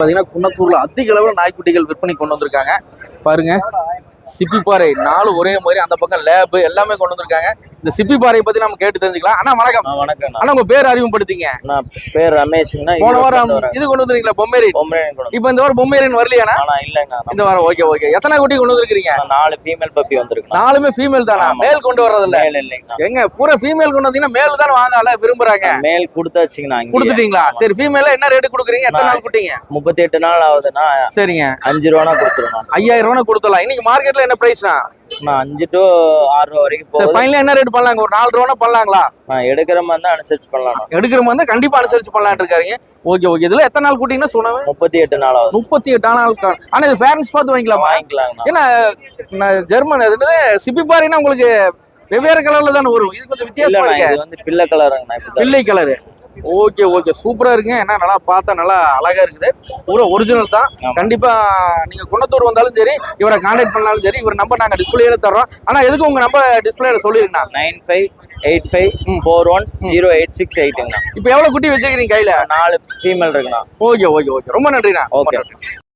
பாத்தீங்கன்னா குன்னத்தூர்ல அதிக அளவில் நாய்க்குட்டிகள் விற்பனை கொண்டு வந்திருக்காங்க. பாருங்க. சிப்பிப்பாறை நாலு ஒரே மாதிரி அந்த பக்கம் லேப் எல்லாமே கொண்டு வந்திருக்காங்க. இந்த சிப்பிப்பாறையை பத்தி நம்ம கேட்டு தெரிஞ்சுக்கலாம். அண்ணா வணக்கம். ஆ, வணக்கம்ண்ணா. அண்ணா உங்க பேர் அறிமுகப்படுத்திங்க. பேர் ரமேஷ்ங்கண்ணா போன வாரம் இது கொண்டு வந்திருக்கீங்களா? பொம்மேரி இப்ப இந்த வாரம் பொம்மேரின் வரலையாண்ணா? ஆனா இல்லைங்கண்ணா இந்த வாரம் ஓகே ஓகே எத்தனை குட்டி கொண்டு வந்திருக்கீங்க நாலு ஃபீமேல் பப்பி வந்திருக்குண்ணா. நாலுமே ஃபீமேல் தானா. மேல் கொண்டு மேல் இல்லைங்கண்ணா. எங்க பூரா ஃபீமேல் கொண்டு வந்தீங்கன்னா மேல் தானே வாங்கல விரும்புறாங்க. மேல் கொடுத்தாச்சுங்கண்ணா கொடுத்துட்டீங்களா? சரி ஃபீமேல என்ன ரேட் கொடுக்குறீங்க? எத்தனை நாள் குட்டிங்க? முப்பத்தி எட்டு நாள் ஆகுதுண்ணா. சரிங்க. அஞ்சு ரூபானா கொடுத்துருவோம். ஐயாயிரம் ரூபா கொடுத்தலாம் இன்னைக்கு மார்க்கெட்ல என்ன பிரைஸ்னா அஞ்சு டு ஆறு ரூபா வரைக்கும் போகுது. ஃபைனலா என்ன ரேட் பண்ணலாங்க? ஒரு நாலு ரூபா பண்ணலாங்களா? எடுக்கிற மாதிரி தான் அனுசரிச்சு பண்ணலாம் எடுக்கிற மாதிரி தான் கண்டிப்பா அனுசரிச்சு பண்ணலாம்னு இருக்காருங்க. ஓகே ஓகே இதுல எத்தனை நாள் கூட்டிங்கன்னா சொன்னவன்? முப்பத்தி எட்டு நாள் முப்பத்தி எட்டு நாள் ஆனா இது ஃபேரன்ஸ் பார்த்து வாங்கிக்கலாமா? வாங்கிக்கலாங்கண்ணா. ஏன்னா ஜெர்மன் அது சிப்பி பாரினா உங்களுக்கு வெவ்வேறு கலர்ல தானே வரும். இது கொஞ்சம் வித்தியாசமா இருக்கு. இது வந்து பிள்ளை இப்படி பிள்ளை கலரு ஓகே ஓகே. சூப்பரா இருக்குங்க. ஏன்னா நல்லா பார்த்தா நல்லா அழகா இருக்குது. பூரா ஒரிஜினல் தான். கண்டிப்பா நீங்க குன்னத்தூர் வந்தாலும் சரி இவரை கான்டாக்ட் பண்ணாலும் சரி இவர் நம்பர் நாங்க டிஸ்பிளேல தர்றோம். ஆனா எதுக்கு உங்க நம்பர் டிஸ்பிளேல சொல்லிருக்கா nine five eight five. Four one zero eight six எயிட்டுங்கண்ணா. இப்போ எவ்வளவு குட்டி வச்சிருக்கீங்க கையில? நாலு ஃபீமேல் இருக்குண்ணா. Okay okay okay. ரொம்ப நன்றிண்ணா. நன்றி.